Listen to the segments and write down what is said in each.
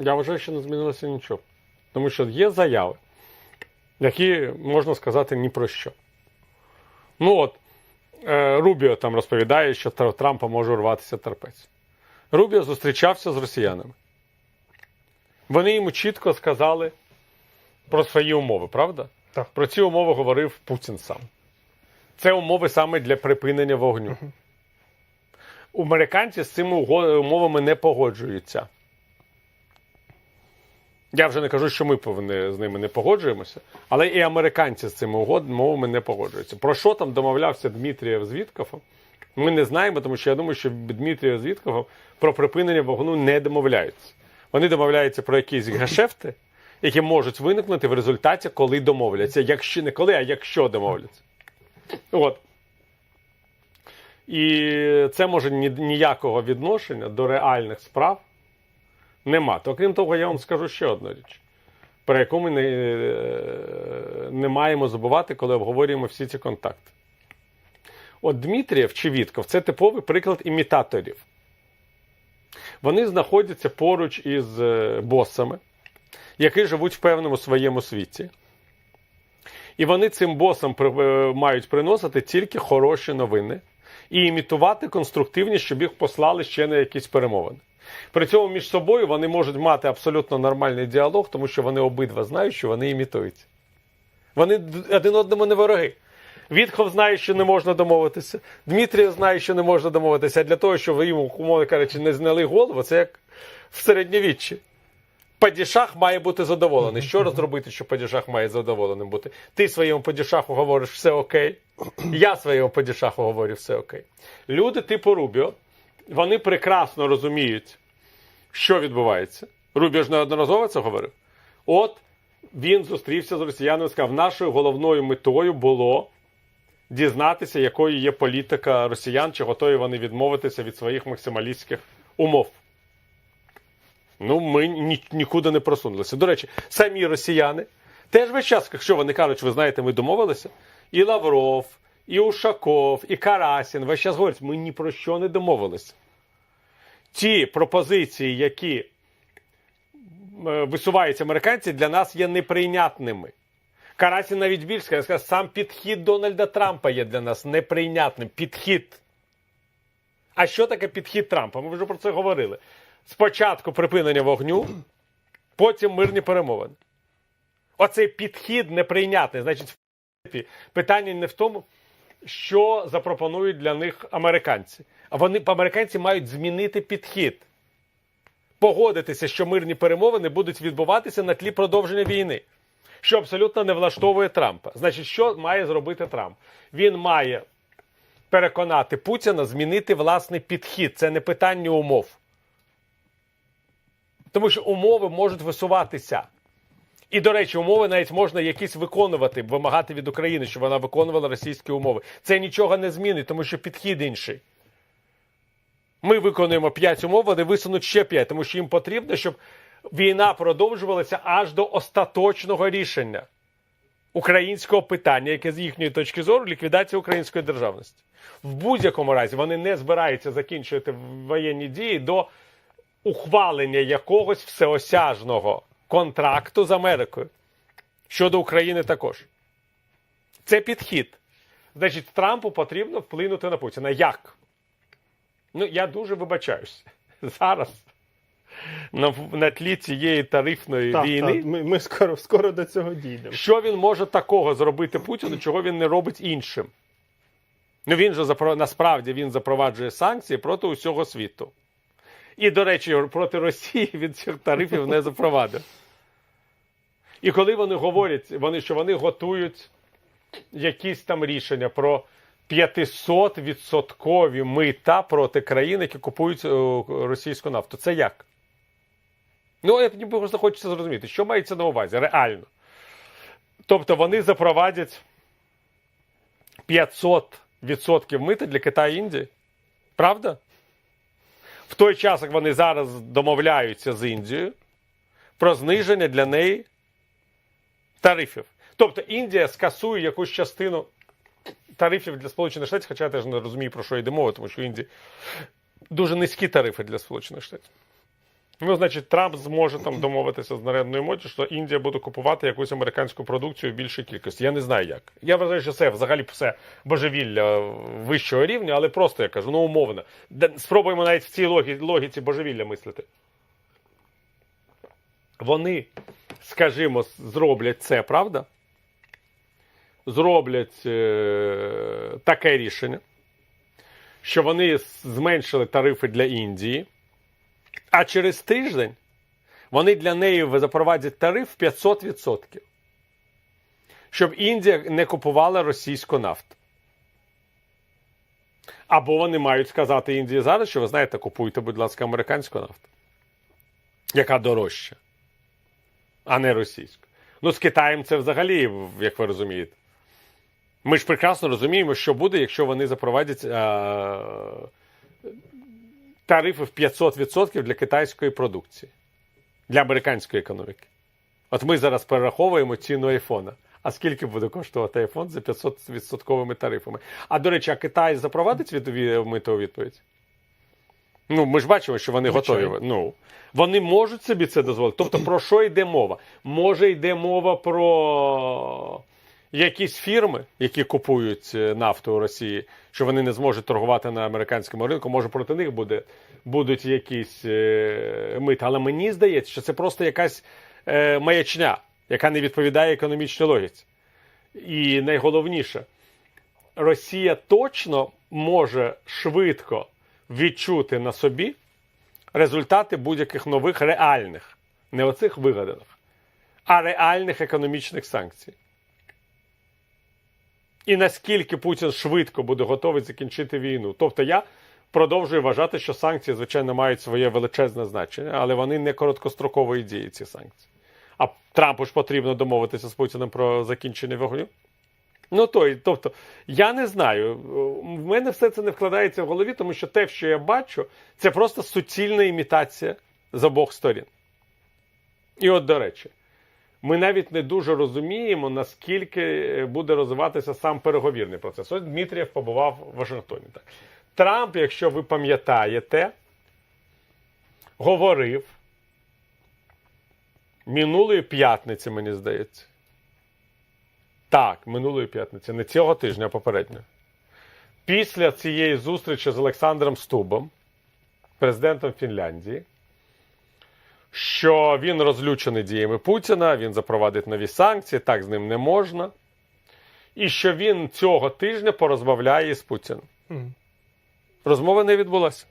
Я вважаю, що не змінилося нічого. Тому що є заяви, які можна сказати ні про що. Ну от, е, Рубіо там розповідає, що Трампа може урватися терпець. Рубіо зустрічався з росіянами. Вони йому чітко сказали про свої умови, правда? Так. Про ці умови говорив Путін сам. Це умови саме для припинення вогню. Американці з цими умовами не погоджуються. Я вже не кажу, що ми повинні з ними не погоджуємося, але і американці з цими умовами не погоджуються. Про що там домовлявся Дмитрієв з Віткофом, ми не знаємо, тому що я думаю, що Дмитрієв з Віткофом про припинення вогну не домовляються. Вони домовляються про якісь гешефти, які можуть виникнути в результаті, коли домовляться. Якщо не коли, а якщо домовляться. От. І це може ніякого відношення до реальних справ нема. То крім того, я вам скажу ще одну річ, про яку ми не, е, не маємо забувати, коли обговорюємо всі ці контакти. От Дмитрієв чи Вітков це типовий приклад імітаторів. Вони знаходяться поруч із е, босами, які живуть в певному своєму світі. І вони цим босам е, мають приносити тільки хороші новини і імітувати конструктивність, щоб їх послали ще на якісь перемовини. При цьому між собою вони можуть мати абсолютно нормальний діалог, тому що вони обидва знають, що вони імітують. Вони один одному не вороги. Вітхов знає, що не можна домовитися. Дмитрій знає, що не можна домовитися. А для того, щоб йому, умовно кажучи, не зняли голову, це як в середньовіччі. Падішах має бути задоволений. Що розробити, що падішах має задоволеним бути? Ти своєму падішаху говориш все окей. Я своєму падішаху говорю все окей. Люди типу Рубіо, вони прекрасно розуміють, що відбувається. Рубіо ж неодноразово це говорив. От він зустрівся з росіянами і сказав, нашою головною метою було дізнатися, якою є політика росіян, чи готові вони відмовитися від своїх максималістських умов. Ну, ми ні, нікуди не просунулися. До речі, самі росіяни теж весь час, якщо вони кажуть, ви знаєте, ми домовилися, і Лавров, і Ушаков, і Карасін весь час говорять, ми ні про що не домовилися. Ті пропозиції, які е, висуваються американці, для нас є неприйнятними. Карасін навіть більше сказав, сказав, сам підхід Дональда Трампа є для нас неприйнятним. Підхід. А що таке підхід Трампа? Ми вже про це говорили. Спочатку припинення вогню, потім мирні перемовини. Оцей підхід неприйнятний. Значить, в питання не в тому, що запропонують для них американці. Вони американці мають змінити підхід. Погодитися, що мирні перемовини будуть відбуватися на тлі продовження війни, що абсолютно не влаштовує Трампа. Значить, що має зробити Трамп? Він має переконати Путіна змінити власний підхід. Це не питання умов. Тому що умови можуть висуватися. І, до речі, умови навіть можна якісь виконувати, вимагати від України, щоб вона виконувала російські умови. Це нічого не змінить, тому що підхід інший. Ми виконуємо 5 умов, вони висунуть ще 5, тому що їм потрібно, щоб війна продовжувалася аж до остаточного рішення українського питання, яке з їхньої точки зору ліквідація української державності. В будь-якому разі вони не збираються закінчувати воєнні дії до ухвалення якогось всеосяжного контракту з Америкою. Щодо України також. Це підхід. Значить, Трампу потрібно вплинути на Путіна. Як? Ну, я дуже вибачаюся. Зараз на, на тлі цієї тарифної Так, війни. так, ми, ми скоро, скоро до цього дійдемо. Що він може такого зробити Путіну, чого він не робить іншим? Ну він же насправді він запроваджує санкції проти усього світу. І, до речі, проти Росії він цих тарифів не запровадив. І коли вони говорять, вони, що вони готують якісь там рішення про 500% мита проти країн, які купують е, російську нафту. Це як? Ну, я мені просто хочеться зрозуміти, що мається на увазі реально. Тобто вони запровадять 500% мита для Китаю і Індії. Правда? В той час, як вони зараз домовляються з Індією про зниження для неї тарифів. Тобто Індія скасує якусь частину тарифів для Сполучених Штатів, хоча я теж не розумію, про що йде мова, тому що в Індії дуже низькі тарифи для Сполучених Штатів. Ну, значить, Трамп зможе там домовитися з нарядною моді, що Індія буде купувати якусь американську продукцію в більшій кількості. Я не знаю як. Я вважаю, що це взагалі все божевілля вищого рівня, але просто я кажу, ну умовно. Спробуємо навіть в цій логі- логіці божевілля мислити. Вони, скажімо, зроблять це, правда? Зроблять е- таке рішення, що вони зменшили тарифи для Індії. А через тиждень вони для неї запровадять тариф 500%. Щоб Індія не купувала російську нафту. Або вони мають сказати Індії зараз, що ви знаєте, купуйте, будь ласка, американську нафту, яка дорожча, а не російську. Ну, з Китаєм це взагалі, як ви розумієте. Ми ж прекрасно розуміємо, що буде, якщо вони запровадять. А тарифи в 500% для китайської продукції, для американської економіки. От ми зараз перераховуємо ціну айфона. А скільки буде коштувати айфон за 500% тарифами? А до речі, а Китай запровадить від, від, митову відповідь? Ну, ми ж бачимо, що вони Звичайно. готові. Ну, вони можуть собі це дозволити. Тобто, про що йде мова? Може, йде мова про якісь фірми, які купують е, нафту у Росії, що вони не зможуть торгувати на американському ринку. Може, проти них буде, будуть якісь е, мити. Але мені здається, що це просто якась е, маячня, яка не відповідає економічній логіці. І найголовніше, Росія точно може швидко відчути на собі результати будь-яких нових реальних, не оцих вигаданих, а реальних економічних санкцій. І наскільки Путін швидко буде готовий закінчити війну. Тобто я продовжую вважати, що санкції, звичайно, мають своє величезне значення, але вони не короткострокової дії, ці санкції. А Трампу ж потрібно домовитися з Путіним про закінчення вогню. Ну той, тобто, я не знаю. В мене все це не вкладається в голові, тому що те, що я бачу, це просто суцільна імітація з обох сторін. І от, до речі, ми навіть не дуже розуміємо, наскільки е, буде розвиватися сам переговірний процес. Ось Дмитрієв побував в Вашингтоні. Трамп, якщо ви пам'ятаєте, говорив минулої п'ятниці, мені здається. Так, минулої п'ятниці, не цього тижня, а попередньо. Після цієї зустрічі з Олександром Стубом, президентом Фінляндії, що він розлючений діями Путіна, він запровадить нові санкції, так з ним не можна. І що він цього тижня порозмовляє з Путіним. Мгм. Розмова не відбулася.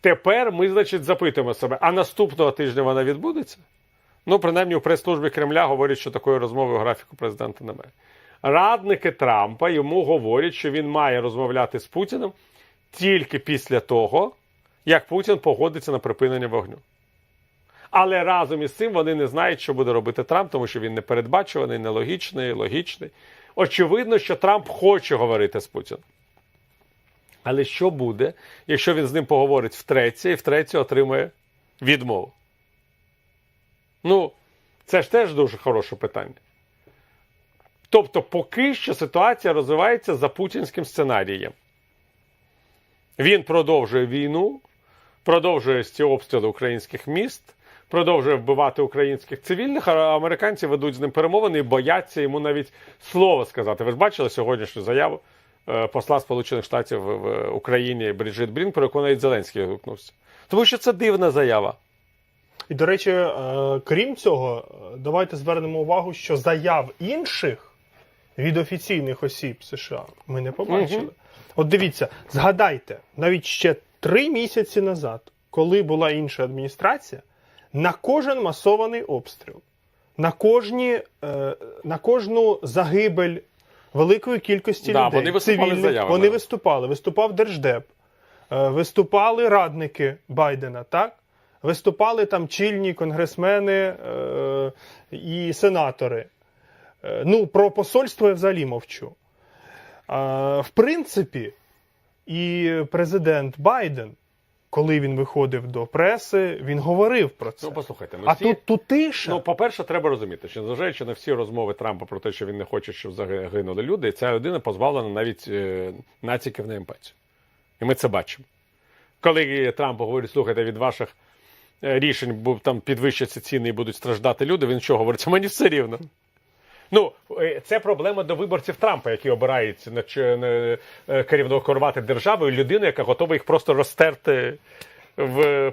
Тепер ми, значить, запитуємо себе, а наступного тижня вона відбудеться? Ну, принаймні, у прес-службі Кремля говорять, що такої розмови у графіку президента немає. Радники Трампа йому говорять, що він має розмовляти з Путіним тільки після того, як Путін погодиться на припинення вогню. Але разом із цим вони не знають, що буде робити Трамп, тому що він непередбачуваний, нелогічний, логічний. Очевидно, що Трамп хоче говорити з Путіним. Але що буде, якщо він з ним поговорить втретє і втретє отримає відмову? Ну, це ж теж дуже хороше питання. Тобто, поки що ситуація розвивається за путінським сценарієм. Він продовжує війну, продовжує ці обстріли українських міст, продовжує вбивати українських цивільних, а американці ведуть з ним перемовини і бояться йому навіть слова сказати. Ви ж бачили сьогоднішню заяву е, посла Сполучених Штатів в- Україні Бріджит Брін, про яку навіть Зеленський гукнувся. Тому що це дивна заява. І, до речі, е, крім цього, е, давайте звернемо увагу, що заяв інших від офіційних осіб США ми не побачили. Мгм. От дивіться, згадайте, навіть ще три місяці назад, коли була інша адміністрація, на кожен масований обстріл, на, кожні, е, на кожну загибель великої кількості Да, людей, вони цивільних, заявами. вони виступали. Виступав Держдеп, е, виступали радники Байдена, так? Виступали там чільні конгресмени е, і сенатори. Е, ну, про посольство я взагалі мовчу. А, в принципі, і президент Байден, коли він виходив до преси, він говорив про це. Ну, послухайте, ну, а всі... тут тут тиша. Ну, по-перше, треба розуміти, що незважаючи на всі розмови Трампа про те, що він не хоче, щоб загинули люди, ця людина позбавлена навіть е, націків на емпатію. І ми це бачимо. Коли Трамп говорить, слухайте, від ваших е, рішень там підвищаться ціни і будуть страждати люди, він що говорить? Мені все рівно. Ну, е, це проблема до виборців Трампа, які обирають на, е, керівного керувати державою людину, яка готова їх просто розтерти в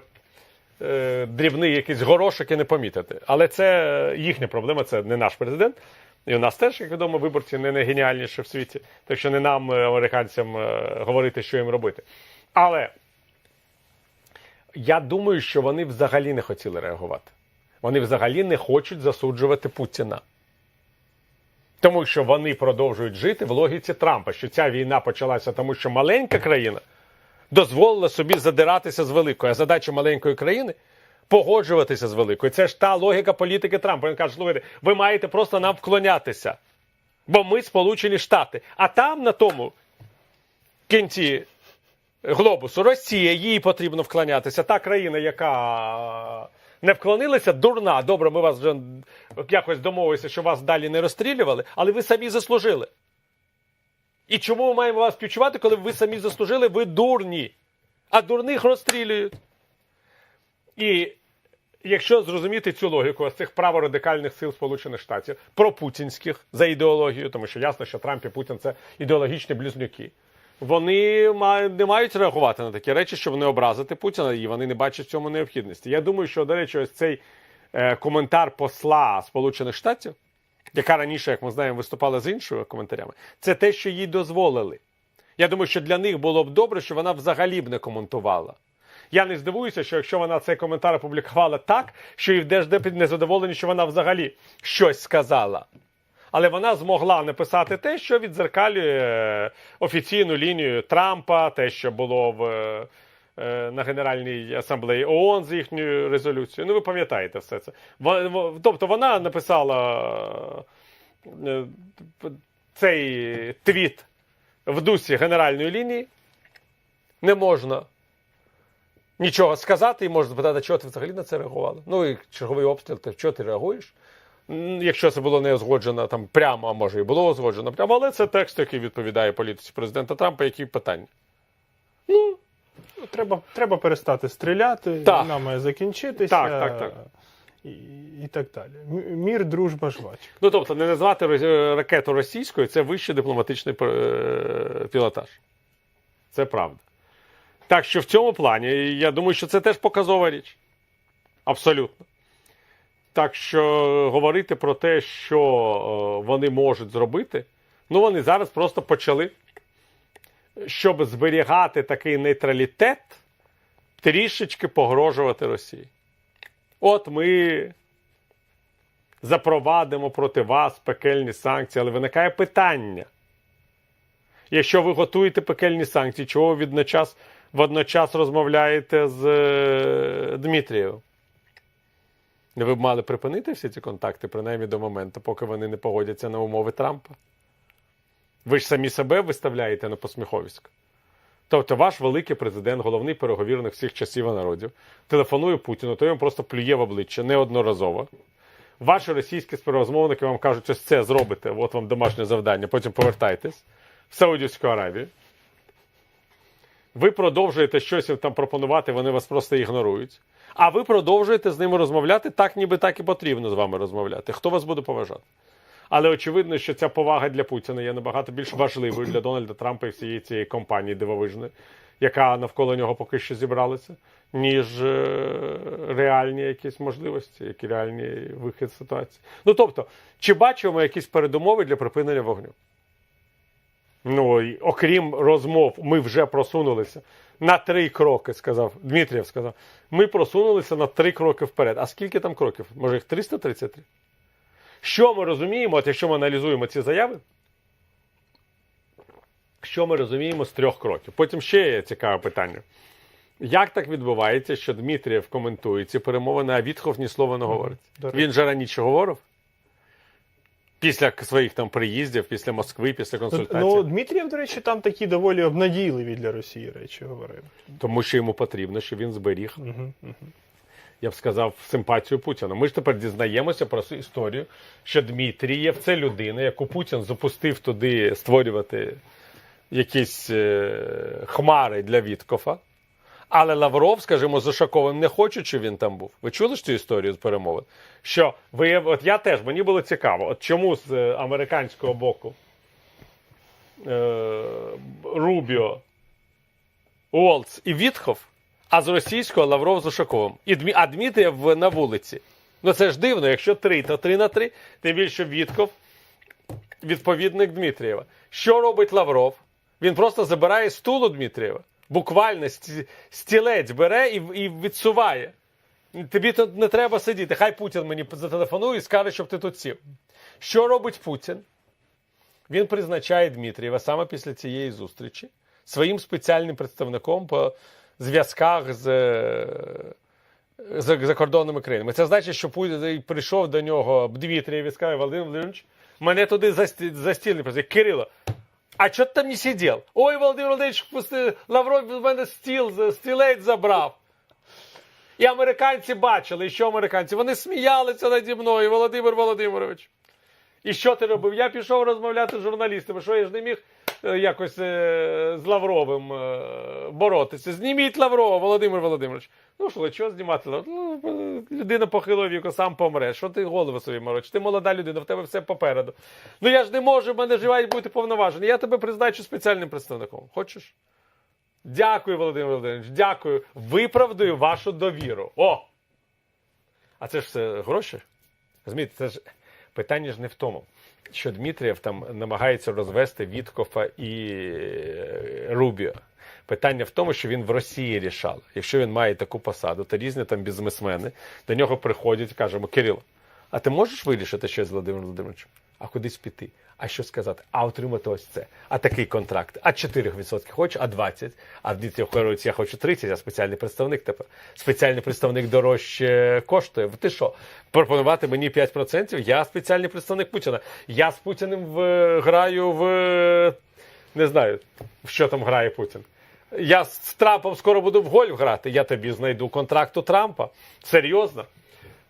е, дрібний якийсь горошок і не помітити. Але це їхня проблема, це не наш президент. І у нас теж, як відомо, виборці не найгеніальніші в світі. Так що не нам, американцям, говорити, що їм робити. Але я думаю, що вони взагалі не хотіли реагувати. Вони взагалі не хочуть засуджувати Путіна. Тому що вони продовжують жити в логіці Трампа, що ця війна почалася тому, що маленька країна дозволила собі задиратися з великою. А задача маленької країни погоджуватися з великою. Це ж та логіка політики Трампа. Він каже, слухайте, ви маєте просто нам вклонятися. Бо ми Сполучені Штати. А там на тому кінці глобусу Росія, їй потрібно вклонятися. Та країна, яка не вклонилася, дурна. Добре, ми вас вже якось домовилися, що вас далі не розстрілювали, але ви самі заслужили. І чому ми маємо вас співчувати, коли ви самі заслужили, ви дурні, а дурних розстрілюють. І якщо зрозуміти цю логіку з цих праворадикальних сил Сполучених Штатів, пропутінських за ідеологією, тому що ясно, що Трамп і Путін це ідеологічні близнюки. Вони не мають реагувати на такі речі, щоб не образити Путіна, і вони не бачать цьому необхідності. Я думаю, що, до речі, ось цей е, коментар посла Сполучених Штатів, яка раніше, як ми знаємо, виступала з іншими коментарями, це те, що їй дозволили. Я думаю, що для них було б добре, що вона взагалі б не коментувала. Я не здивуюся, що якщо вона цей коментар опублікувала так, що і в Держдепі не задоволені, що вона взагалі щось сказала. Але вона змогла написати те, що відзеркалює е, офіційну лінію Трампа, те, що було в, е, е, на Генеральній асамблеї ООН з їхньою резолюцією. Ну, ви пам'ятаєте все це. Тобто вона написала цей твіт в дусі генеральної лінії. Не можна нічого сказати, і можна запитати, чого ти взагалі на це реагувала. Ну і черговий обстріл, ти чого ти реагуєш? Якщо це було не узгоджено там прямо, а може і було узгоджено прямо, але це текст, який відповідає політиці президента Трампа, які питання. Ну, Ну, Треба, треба перестати стріляти, Так. війна має закінчитися. Так, так, так. І, і так далі. Мір, дружба, жвачка. ну тобто, не назвати ракету російською це вищий дипломатичний е, пілотаж. Це правда. Так що в цьому плані, я думаю, що це теж показова річ. Абсолютно. Так що говорити про те, що е, вони можуть зробити, ну вони зараз просто почали, щоб зберігати такий нейтралітет, трішечки погрожувати Росії. От ми запровадимо проти вас пекельні санкції, але виникає питання. Якщо ви готуєте пекельні санкції, чого ви відночас, водночас розмовляєте з е, Дмитрієвим? Ви б мали припинити всі ці контакти, принаймні до моменту, поки вони не погодяться на умови Трампа. Ви ж самі себе виставляєте на посміховисько. Тобто ваш великий президент, головний переговірник всіх часів і народів, телефонує Путіну, то він просто плює в обличчя неодноразово. Ваші російські співрозмовники вам кажуть, ось це зробите, от вам домашнє завдання, потім повертайтесь в Саудівську Аравію. Ви продовжуєте щось їм там пропонувати, вони вас просто ігнорують. А ви продовжуєте з ними розмовляти так, ніби так і потрібно з вами розмовляти. Хто вас буде поважати? Але очевидно, що ця повага для Путіна є набагато більш важливою для Дональда Трампа і всієї цієї компанії дивовижної, яка навколо нього поки що зібралася, ніж е, реальні якісь можливості, які реальні вихід ситуації. Ну тобто, чи бачимо якісь передумови для припинення вогню? Ну, і окрім розмов, ми вже просунулися на три кроки, сказав Дмитрієв сказав. Ми просунулися на три кроки вперед. А скільки там кроків? Може їх 333? Що ми розуміємо, от якщо ми аналізуємо ці заяви? Що ми розуміємо з трьох кроків? Потім ще є цікаве питання. Як так відбувається, що Дмитрієв коментує ці перемовини, а Вітхов ні слова не говорить? Він же раніше говорив? Після своїх там приїздів, після Москви, після консультацій. Ну, Дмитрієв, до речі, там такі доволі обнадійливі для Росії речі говорив. Тому що йому потрібно, щоб він зберіг, Угу, угу. я б сказав, симпатію Путіна. Ми ж тепер дізнаємося про цю історію, що Дмитрієв це людина, яку Путін запустив туди створювати якісь е, хмари для Віткофа. Але Лавров, скажімо, з Ушаковим не хочуть, щоб він там був. Ви чули ж цю історію з перемовин? Що ви, от я теж, мені було цікаво, от чому з е, американського боку е, Рубіо, Уолц і Вітхов, а з російського Лавров з Ушаковим. І Дмі, а Дмитрієв на вулиці. Ну це ж дивно, якщо три, то три на три, тим більше Вітков, відповідник Дмитрієва. Що робить Лавров? Він просто забирає стул у Дмитрієва. Буквально стілець бере і, і відсуває. Тобі тут не треба сидіти. Хай Путін мені зателефонує і скаже, щоб ти тут сів. Що робить Путін? Він призначає Дмитрієва саме після цієї зустрічі своїм спеціальним представником по зв'язках з, е, закордонними країнами. Це значить, що Путін прийшов до нього Дмитрієв і сказав, Володимир Володимирович, мене туди за, за стіл. Кирило, а чого ти там не сидів? Ой, Володимир Володимирович, Лавров в мене стіл, стілець забрав. І американці бачили, і що американці? Вони сміялися наді мною, Володимир Володимирович. І що ти робив? Я пішов розмовляти з журналістами, що я ж не міг якось е, з Лавровим е, боротися. Зніміть Лаврова, Володимир Володимирович. Ну що, чого знімати? Ну, людина похилого віку, сам помре. Що ти голову собі морочиш? Ти молода людина, в тебе все попереду. Ну я ж не можу, в мене живають бути повноважені. Я тебе призначу спеціальним представником. Хочеш? Дякую, Володимир Володимирович, дякую. Виправдаю вашу довіру. О! А це ж все гроші? Розумієте, це ж питання ж не в тому, що Дмитрієв там намагається розвести Віткофа і е, Рубіо. Питання в тому, що він в Росії рішав. Якщо він має таку посаду, то різні там бізнесмени до нього приходять і кажуть, Кирило, а ти можеш вирішити щось з Володимиром Володимировичем? А кудись піти? А що сказати? А отримати ось це. А такий контракт. А 4% хочу, а 20%. А Дмитрів говорить, я хочу 30%, а спеціальний представник тепер. Спеціальний представник дорожче коштує. Ти що? Пропонувати мені 5%? Я спеціальний представник Путіна. Я з Путіним в, граю в не знаю, в що там грає Путін. Я з Трампом скоро буду в гольф грати. Я тобі знайду контракт у Трампа. Серйозно.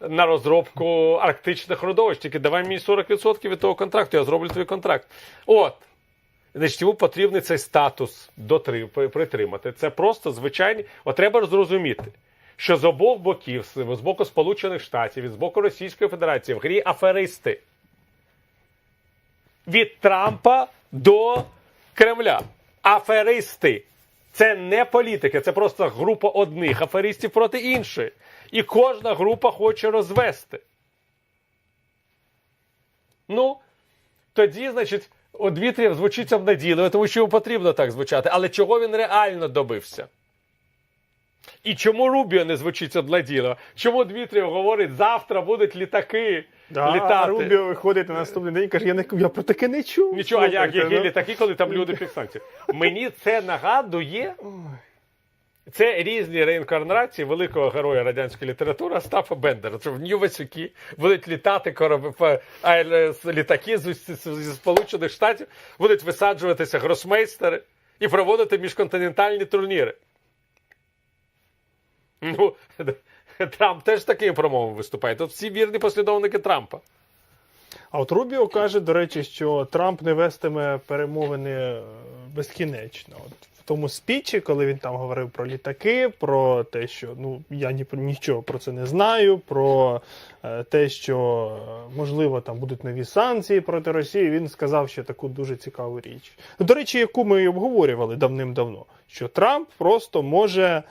На розробку арктичних родовищ. Тільки давай мені 40% від того контракту, я зроблю твій контракт. От. Значить, йому потрібний цей статус притримати. Це просто звичайні. От треба зрозуміти, що з обох боків, з боку Сполучених Штатів з боку Російської Федерації в грі аферисти. Від Трампа до Кремля. Аферисти. Це не політики, це просто група одних аферистів проти іншої. І кожна група хоче розвести. Ну, тоді, значить, у звучиться звучить обнадійливо, тому що йому потрібно так звучати. Але чого він реально добився? І чому Рубіо не звучить обнадійливо? Чому Дмитрієв говорить, завтра будуть літаки Да, літати? а Рубіо виходить на наступний день і каже, я, не, я про таке не чув. Нічого, а як які ну. літаки, коли там люди під станцією. Мені це нагадує. Це різні реінкарнації великого героя радянської літератури Остапа Бендера. Це в Нью-Васюки будуть літати кораб... з- літаки з, з, зі Сполучених Штатів, будуть висаджуватися гросмейстери і проводити міжконтинентальні турніри. Ну, Трамп теж таким промовом виступає. Тут всі вірні послідовники Трампа. А от Рубіо каже, до речі, що Трамп не вестиме перемовини е, безкінечно. От в тому спічі, коли він там говорив про літаки, про те, що ну я ні нічого про це не знаю, про е, те, що е, можливо там будуть нові санкції проти Росії. Він сказав ще таку дуже цікаву річ. До речі, яку ми і обговорювали давним-давно, що Трамп просто може.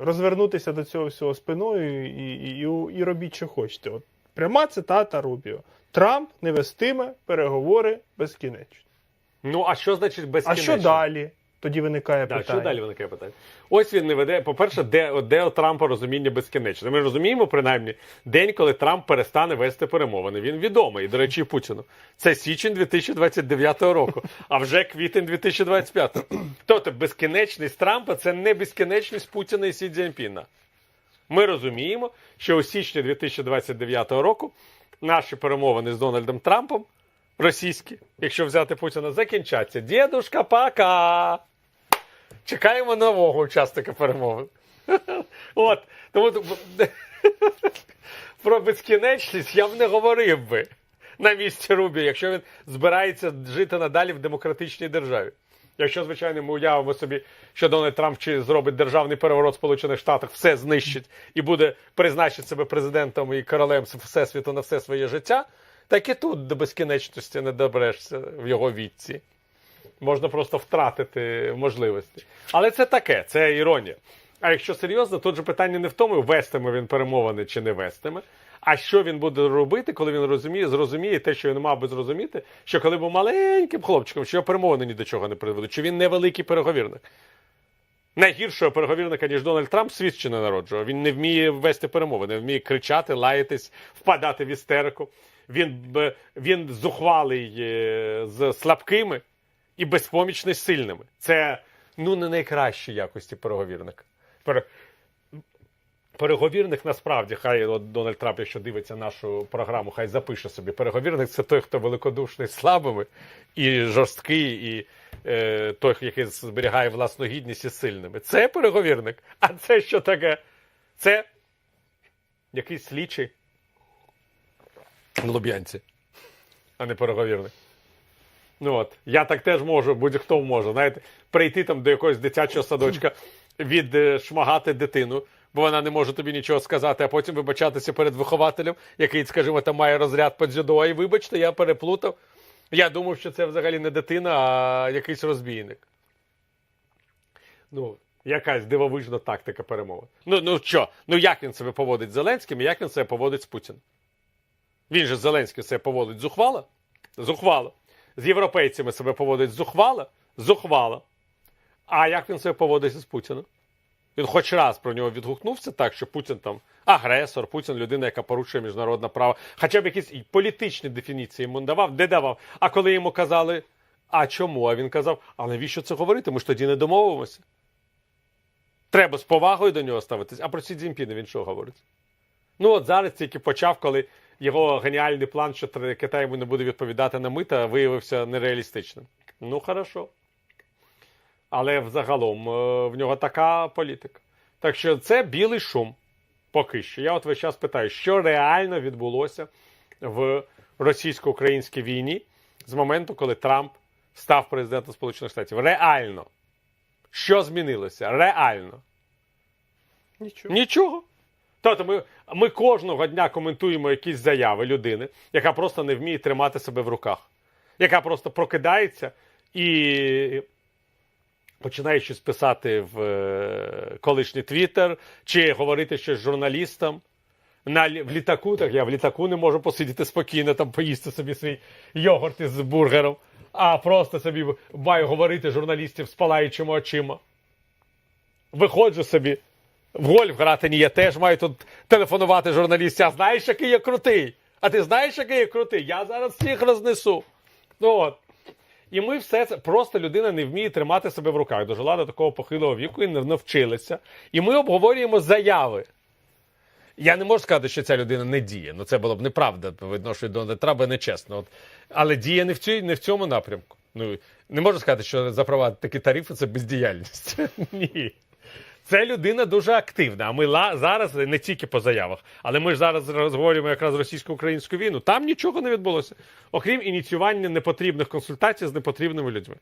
Розвернутися до цього всього спиною і, і, і, і робіть, що хочете. От пряма цитата Рубіо. Трамп не вестиме переговори безкінечно. Ну, а що значить А що далі? Тоді виникає Так, питання. що далі виникає питання? Ось він не веде. По-перше, де, де у Трампа розуміння безкінечне. Ми розуміємо, принаймні, день, коли Трамп перестане вести перемовини. Він відомий, до речі, Путіну. Це січень 2029 року, а вже квітень 2025. Тобто безкінечність Трампа це не безкінечність Путіна і Сі Цзіньпіна. Ми розуміємо, що у січні 2029 року наші перемовини з Дональдом Трампом, російські, якщо взяти Путіна, закінчаться. Дідушка, пока! Чекаємо нового учасника перемовин. От, тому про безкінечність я б не говорив би на місці Рубі, якщо він збирається жити надалі в демократичній державі. Якщо, звичайно, ми уявимо собі, що Дональд Трамп чи зробить державний переворот в Сполучених Штатах, все знищить і буде призначити себе президентом і королем всесвіту на все своє життя, так і тут до безкінечності не добрешся в його віці. Можна просто втратити можливості. Але це таке, це іронія. А якщо серйозно, тут же питання не в тому, вестиме він перемовини чи не вестиме, а що він буде робити, коли він розуміє, зрозуміє те, що він мав би зрозуміти, що коли був маленьким хлопчиком, що його перемовини ні до чого не приведуть, що він невеликий переговірник. Найгіршого переговірника, ніж Дональд Трамп, світ ще не народжував. Він не вміє вести перемови, не вміє кричати, лаятись, впадати в істерику. Він, він зухвалий е, з слабкими і безпомічний з сильними. Це ну не найкращі якості переговірника. Пере... Переговірник насправді, хай от Дональд Трамп, якщо дивиться нашу програму, хай запише собі. Переговірник це той, хто великодушний слабими і жорсткий, і е, той, який зберігає власну гідність і сильними. Це переговірник. А це що таке? Це якийсь слідчий в Луб'янці, а не переговірник. Ну от, я так теж можу, будь-хто може, знаєте, прийти там до якогось дитячого садочка, відшмагати дитину, бо вона не може тобі нічого сказати, а потім вибачатися перед вихователем, який, скажімо, там має розряд по дзюдо, і вибачте, я переплутав. Я думав, що це взагалі не дитина, а якийсь розбійник. Ну, якась дивовижна тактика перемови. Ну, ну що? Ну як він себе поводить з Зеленським і як він себе поводить з Путіним? Він же Зеленський себе поводить зухвало? Зухвало. З європейцями себе поводить зухвало? Зухвало. А як він себе поводить з Путіним? Він хоч раз про нього відгукнувся так, що Путін там агресор, Путін людина, яка порушує міжнародне право. Хоча б якісь політичні дефініції йому давав, де давав. А коли йому казали, а чому? А він казав, а навіщо це говорити? Ми ж тоді не домовимося. Треба з повагою до нього ставитись. А про Сі Цзіньпіна він що говорить? Ну от зараз тільки почав, коли його геніальний план, що Китай йому не буде відповідати на мита, виявився нереалістичним. Ну, хорошо. Але взагалом е, в нього така політика. Так що це білий шум. Поки що. Я от весь час питаю, що реально відбулося в російсько-українській війні з моменту, коли Трамп став президентом Сполучених Штатів. Реально. Що змінилося? Реально. Нічого. Нічого. Тобто ми, ми кожного дня коментуємо якісь заяви людини, яка просто не вміє тримати себе в руках, яка просто прокидається і починає щось писати в е, колишній Твіттер, чи говорити щось журналістам. На, в літаку, так я в літаку не можу посидіти спокійно, там поїсти собі свій йогурт із бургером, а просто собі маю говорити журналістів з палаючими очима. Виходжу собі в гольф грати ні, я теж маю тут телефонувати журналістам. А знаєш, який я крутий? А ти знаєш, який я крутий? Я зараз всіх рознесу. Ну от. І ми все це просто людина не вміє тримати себе в руках. Дожила до такого похилого віку і не навчилася. І ми обговорюємо заяви. Я не можу сказати, що ця людина не діє. Ну це було б неправда по відношенню до Дональда нечесно. От. Але діє не в, цій, не в цьому напрямку. Ну, не можу сказати, що запровадити такі тарифи це бездіяльність. Ні. Це людина дуже активна. А ми ла- зараз не тільки по заявах, але ми ж зараз розговорюємо якраз російсько-українську війну. Там нічого не відбулося, окрім ініціювання непотрібних консультацій з непотрібними людьми.